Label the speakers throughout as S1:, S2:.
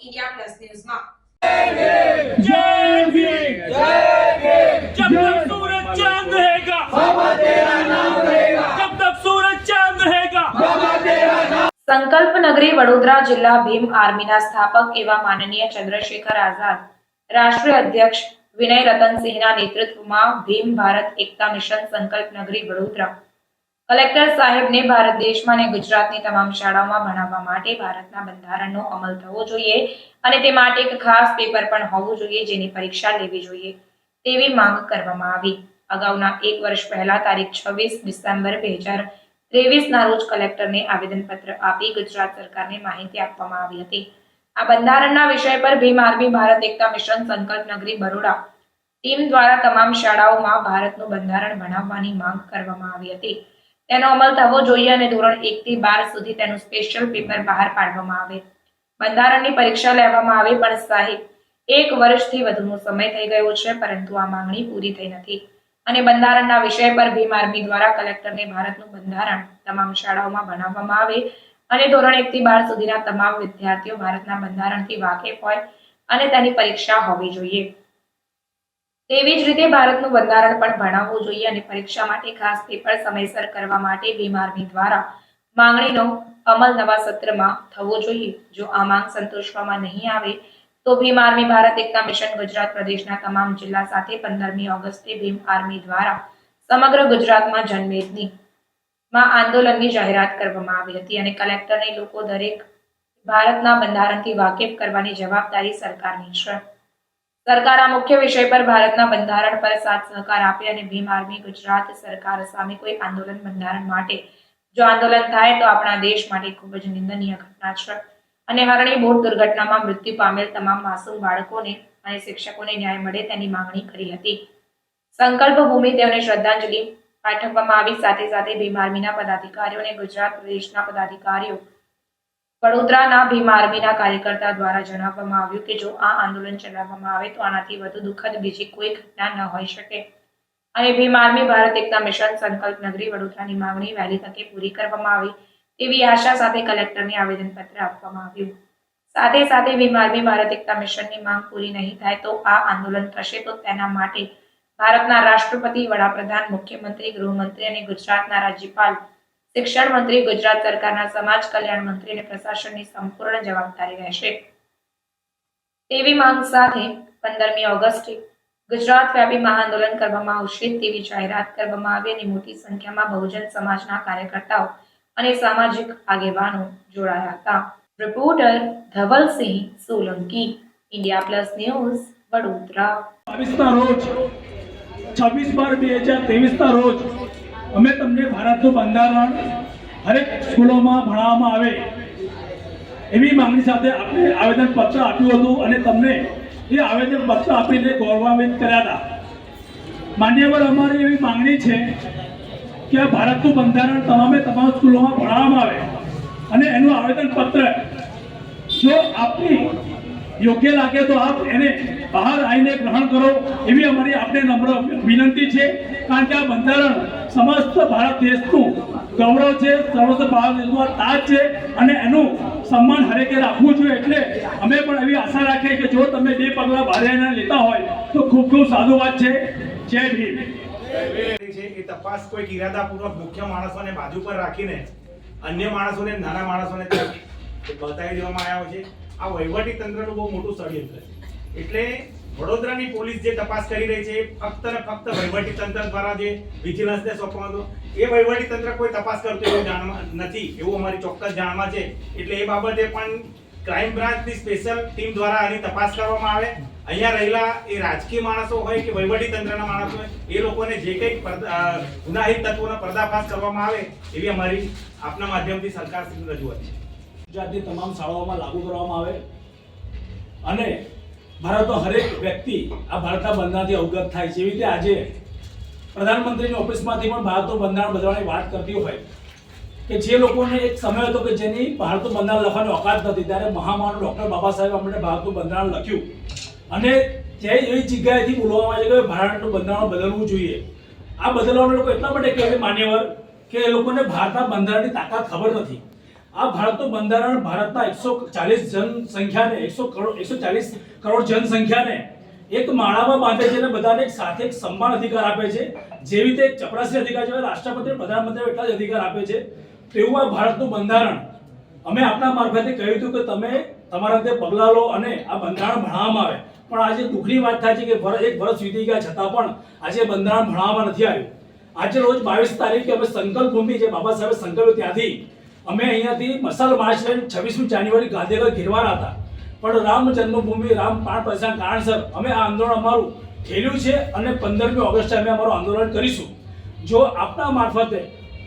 S1: India plus ન્યૂઝમાં સંકલ્પ નગરી વડોદરા જિલ્લા ભીમ આર્મીના સ્થાપક એવા માનનીય ચંદ્રશેખર આઝાદ રાષ્ટ્રીય અધ્યક્ષ વિનય રતનસિંહના નેતૃત્વમાં ભીમ ભારત એકતા મિશન સંકલ્પ નગરી વડોદરા કલેક્ટર સાહેબને ભારત દેશમાં અને ગુજરાતની તમામ શાળાઓમાં ભણાવવા માટે ભારતના બંધારણનો અમલ થવો જોઈએ અને તે માટે એક ખાસ પેપર પણ હોવું જોઈએ જેની પરીક્ષા લેવી જોઈએ તેવી માંગ કરવામાં આવી. અગાઉના એક વર્ષ પહેલા તારીખ છવ્વીસ ડિસેમ્બર બે હજાર ત્રેવીસના રોજ કલેક્ટરને આવેદનપત્ર આપી ગુજરાત સરકારને માહિતી આપવામાં આવી હતી. આ બંધારણના વિષય પર Bhim Army Bharat Ekta Mission Sankalp Nagari Baroda team દ્વારા તમામ શાળાઓમાં ભારતનું બંધારણ ભણાવવાની માંગ કરવામાં આવી હતી. તેનો અમલ થવો જોઈએ અને ધોરણ એક થી બાર સુધી તેનું સ્પેશિયલ પેપર બહાર પાડવામાં આવે. બંધારણની પરીક્ષા લેવામાં આવે, પણ સાહેબ, એક વર્ષથી વધુનો સમય થઈ ગયો છે, પરંતુ આ માંગણી પૂરી થઈ નથી. અને બંધારણના વિષય પર ભીમ આર્મી દ્વારા કલેક્ટરને ભારતનું બંધારણ તમામ શાળાઓમાં ભણાવવામાં આવે અને ધોરણ એક થી બાર સુધીના તમામ વિદ્યાર્થીઓ ભારતના બંધારણથી વાકેફ હોય અને તેની પરીક્ષા હોવી જોઈએ. તેવી જ રીતે ભારતનું બંધારણ પણ ભણાવવું જોઈએ અને પરીક્ષા માટે ખાસ પેપર સમયસર કરવા માટે ભીમ આર્મી દ્વારા માંગણીનો અમલ નવા સત્રમાં થવો જોઈએ. જો આ માંગ સંતોષવામાં નહીં આવે, તો ભીમ આર્મી ભારત એકતા મિશન ગુજરાત પ્રદેશના તમામ જિલ્લા સાથે પંદરમી ઓગસ્ટે ભીમ આર્મી દ્વારા સમગ્ર ગુજરાતમાં જનમેદની માં આંદોલનની જાહેરાત કરવામાં આવી હતી અને કલેક્ટરને લોકો દરેક ભારતના બંધારણથી વાકેફ કરવાની જવાબદારી સરકારની છે. સરકાર આ મુખ્ય વિષય પર ભારતના બંધારણ પર સાથ સહકાર આપે અને ભીમ આર્મી ગુજરાત સરકાર સામે કોઈ આંદોલન બંધારણ માટે જો આંદોલન થાય તો આપણા દેશ માટે ખૂબ જ નિંદનીય ઘટના છે. અને હરણી બોટ દુર્ઘટનામાં મૃત્યુ પામેલ તમામ માસૂમ બાળકોને અને શિક્ષકોને ન્યાય મળે તેની માંગણી કરી હતી. સંકલ્પ ભૂમિ તેઓને શ્રદ્ધાંજલિ પાઠવવામાં આવી. સાથે સાથે ભીમ આર્મીના પદાધિકારીઓ અને ગુજરાત પ્રદેશના પદાધિકારીઓ વડોદરાના ભીમ આર્મીના કાર્યકર્તા દ્વારા જણાવવામાં આવ્યું કે જો આ આંદોલન ચલાવવામાં આવે તો આનાથી વધુ દુઃખદ બીજી કોઈ ઘટના ન હોઈ શકે. અને ભીમ આર્મી ભારત એકતા મિશન સંકલ્પ નગરી વડોદરાની માંગણી વહેલી તકે પૂરી કરવામાં આવી તેવી આશા સાથે કલેક્ટરને આવેદનપત્ર આપવામાં આવ્યું. સાથે સાથે ભીમ આર્મી ભારત એકતા મિશનની માંગ પૂરી નહીં થાય તો આ આંદોલન થશે તો તેના માટે ભારતના રાષ્ટ્રપતિ, વડાપ્રધાન, મુખ્યમંત્રી, ગૃહમંત્રી અને ગુજરાતના રાજ્યપાલ શિક્ષણ મંત્રી, ગુજરાત સરકારના સમાજ કલ્યાણ મંત્રી અને પ્રશાસનની સંપૂર્ણ જવાબદારી રહેશે. તેવી માંગ સાથે પંદરમી ઓગસ્ટે ગુજરાત વ્યાપી મહાઆંદોલન કરવામાં આવશે તેવી જાહેરાત કરવામાં આવી અને મોટી સંખ્યામાં બહુજન સમાજના કાર્યકર્તાઓ અને સામાજિક આગેવાનો જોડાયા હતા. Reporter Dhavalsinh Solanki, India plus news, Vadodara.
S2: રોજ, છવ્વીસ બાર બે હજાર ના રોજ અમે તમને ભારતનું બંધારણ હરેક સ્કૂલોમાં ભણાવવામાં આવે એવી માંગણી સાથે આપણે આવેદનપત્ર આપ્યું હતું અને તમને એ આવેદનપત્ર આપીને ગૌરવાન્વિત કર્યા હતા. માન્યવર અમારી એવી માંગણી છે કે આ ભારતનું બંધારણ તમામે તમામ સ્કૂલોમાં ભણાવવામાં આવે અને એનું આવેદનપત્ર જો આપની યોગ્ય લાગે તો આપ એને બહાર આવીને ગ્રહણ કરો એવી અમારી આપણે નમ્ર વિનંતી છે. કારણ કે આ બંધારણ સમસ્ત ભારત દેશનું ગૌરવ છે, સમસ્ત ભારત દેશનું તાજ છે અને એનું સન્માન હરેકે રાખવું જોઈએ એટલે અમે પણ એવી આશા રાખીએ કે જો તમે બે પગલાં ભારે એના લેતા હોય તો ખૂબ ખૂબ સાધુ વાત છે. જય ભીમ.
S3: છે, એ તપાસ કોઈક ઇરાદાપૂર્વક મુખ્ય માણસોને બાજુ પર રાખીને અન્ય માણસોને, નાના માણસોને બતાવી દેવામાં આવ્યા છે. આ વહીવટી તંત્રનું બહુ મોટું ષડયંત્ર એટલે વડોદરાની પોલીસ જે તપાસ કરી રહી છે, એ ફક્ત ને ફક્ત વહીવટી તંત્ર દ્વારા જે વિજિલન્સને સોંપવાનો એ વહીવટી તંત્ર કોઈ તપાસ કરતું એવું જાણવા નથી, એવું અમારી ચોક્કસ જાણવા છે. એટલે એ બાબતે પણ ક્રાઇમ બ્રાન્ચની સ્પેશિયલ ટીમ દ્વારા આની તપાસ કરવામાં આવે. અહીંયા રહેલા એ રાજકીય માણસો હોય કે વહીવટી તંત્રના માણસો હોય, એ લોકોને જે કંઈક ગુનાહિત તત્વોનો પર્દાફાશ કરવામાં આવે, એવી અમારી આપના માધ્યમથી સરકાર રજૂઆત છે.
S2: ગુજરાતની તમામ શાળાઓમાં લાગુ કરવામાં આવે. અને ભારતનો હરેક વ્યક્તિ આ ભારતના બંધારણથી અવગત થાય. છે એવી રીતે આજે પ્રધાનમંત્રીની ઓફિસમાંથી પણ ભારતનું બંધારણ બદલવાની વાત કરતી હોય કે જે લોકોને એક સમય હતો કે જેની ભારતનું બંધારણ લખવાની ઓકાત નથી ત્યારે મહામાનવ ડૉક્ટર બાબા સાહેબ આંબેડકર ભારતનું બંધારણ લખ્યું. અને તે એવી જગ્યાએથી બોલવામાં આવે છે કે ભારતનું બંધારણ બદલવું જોઈએ. આ બદલવાના લોકો એટલા માટે કહે છે માન્યવર કે એ લોકોને ભારતના બંધારણની તાકાત ખબર નથી. આ ભારતનું બંધારણ ભારતના એકસો ચાલીસ જનસંખ્યાને, એકસો કરોડ, એકસો ચાલીસ કરોડ જનસંખ્યાને એક માળામાં બાંધે છે અને બધાને એક સાથે એક સમાન અધિકાર આપે છે. જેવી રીતે એક ચપરાસી અધિકાર છે, રાષ્ટ્રપતિ પ્રધાનમંત્રી એટલા જ અધિકાર આપે છે. તેવું આ ભારતનું બંધારણ. અમે આપણા મારફતે કહ્યું હતું કે તમે તમારા તે પગલાં લો અને આ બંધારણ ભણાવવામાં આવે. પણ આજે દુઃખની વાત થાય છે કે એક વર્ષ વીતી ગયા છતાં પણ આજે બંધારણ ભણાવવામાં નથી આવ્યું. આજે રોજ બાવીસ તારીખે અમે સંકલ્પ ભૂમિ જે બાબા સાહેબે સંકલ્પ ત્યાંથી અમે અહીંયાથી મસાલ માર્ચ છવ્વીસમી જાન્યુઆરી ગાંધીનગર ઘેરવાના હતા. પણ રામ જન્મભૂમિ, રામ પ્રાણ પ્રતિષ્ઠા કારણસર અમે આ આંદોલન અમારું ખેલ્યું છે અને પંદરમી ઓગસ્ટે અમે અમારું આંદોલન કરીશું. જો આપના મારફતે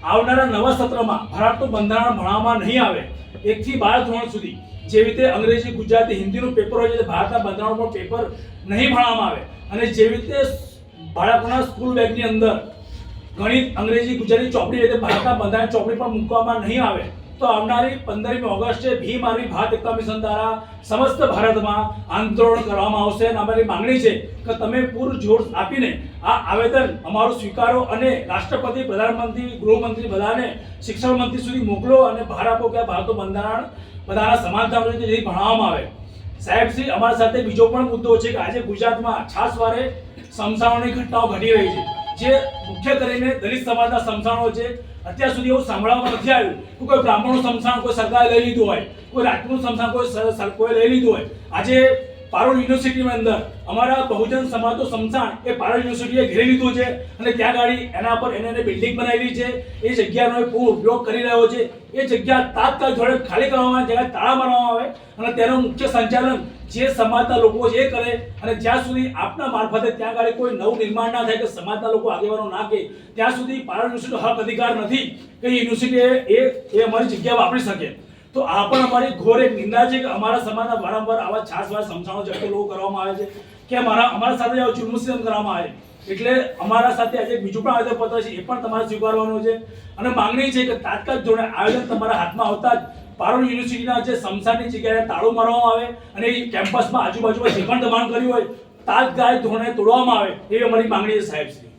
S2: આવનારા નવા સત્રમાં ભારતનું બંધારણ ભણવામાં નહીં આવે, એકથી બાર ધોરણ સુધી જેવી રીતે અંગ્રેજી, ગુજરાતી, હિન્દીનું પેપર હોય છે ભારતના બંધારણ પર પેપર નહીં ભણવામાં આવે અને જેવી રીતે બાળકોના સ્કૂલ બેગની અંદર ગણિત, અંગ્રેજી, ગુજરાતી ચોપડી રીતે ભારતના બંધારણ ચોપડી પણ મૂકવામાં નહીં આવે, તો આવનારી પંદરમી ઓગસ્ટે ભીમ આર્મી ભારત એકતા મિશન દ્વારા સમસ્ત ભારતમાં આંદોલન કરવામાં આવશે. અને અમારી માંગણી છે કે તમે પૂરજોર આપીને આ આવેદન અમારું સ્વીકારો અને રાષ્ટ્રપતિ, પ્રધાનમંત્રી, ગૃહમંત્રી બધાને શિક્ષણ મંત્રી સુધી મોકલો અને ભાર આપો કે ભારતનું બંધારણ બધાના સમાનતા જેથી ભણાવવામાં આવે. સાહેબ શ્રી, અમારા સાથે બીજો પણ મુદ્દો છે કે આજે ગુજરાતમાં છાસવારે સમસાવાની ઘટનાઓ ઘટી રહી છે. જે મુખ્ય કરીને દલિત સમાજના સમસાણો છે, અત્યાર સુધી એવું સાંભળવામાં નથી આવ્યું કે કોઈ બ્રાહ્મણનું સમસાણ કોઈ સરકારે લઈ લીધું હોય, કોઈ રાજપૂત સમસાણ કોઈ કોઈ લઈ લીધું હોય. આજે પારોલ યુનિવર્સિટીની અંદર. અમારા બહુજન સમાજ સમસાણ એ પારોલ યુનિવર્સિટીએ ઘેરી લીધું છે અને ત્યાં ગાડી એના પર એને એને બિલ્ડિંગ બનાવેલી છે. એ જગ્યાનો એ પૂરો ઉપયોગ કરી રહ્યો છે. એ જગ્યા તાત્કાલિક ધોરણે ખાલી કરવામાં આવે, જગ્યા તાળા મારવામાં આવે અને તેનું મુખ્ય સંચાલન જે સમાજના લોકો એ કરે અને જ્યાં સુધી આપના મારફતે ત્યાં ગાડી કોઈ નવું નિર્માણ ના થાય કે સમાજના લોકો આગેવાનો ના કે, ત્યાં સુધી પારોલ યુનિવર્સિટીનો હક અધિકાર નથી કે યુનિવર્સિટી એ એ અમારી જગ્યા વાપરી શકે. તો આ પણ અમારી ઘોર એક નિંદા છે કે અમારા સમાજના વારંવાર આવા છાસવાર સમસાણો જતો લોકો કરવામાં આવે છે કે અમારા અમારા સાથે આવું ચુરમુસ્લિમ કરવામાં આવે. એટલે અમારા સાથે આજે બીજું પણ આવેદનપત્ર છે, એ પણ તમારે સ્વીકારવાનું છે. અને માંગણી છે કે તાત્કાલિક ધોરણે આયોજન તમારા હાથમાં આવતા જ પારોલ યુનિવર્સિટીના જે સમસાની જગ્યાએ તાળું મારવામાં આવે અને એ કેમ્પસમાં આજુબાજુમાં જે પણ દબાણ કર્યું હોય, તાત્કાલિક ધોરણે તોડવામાં આવે એવી અમારી માંગણી છે સાહેબ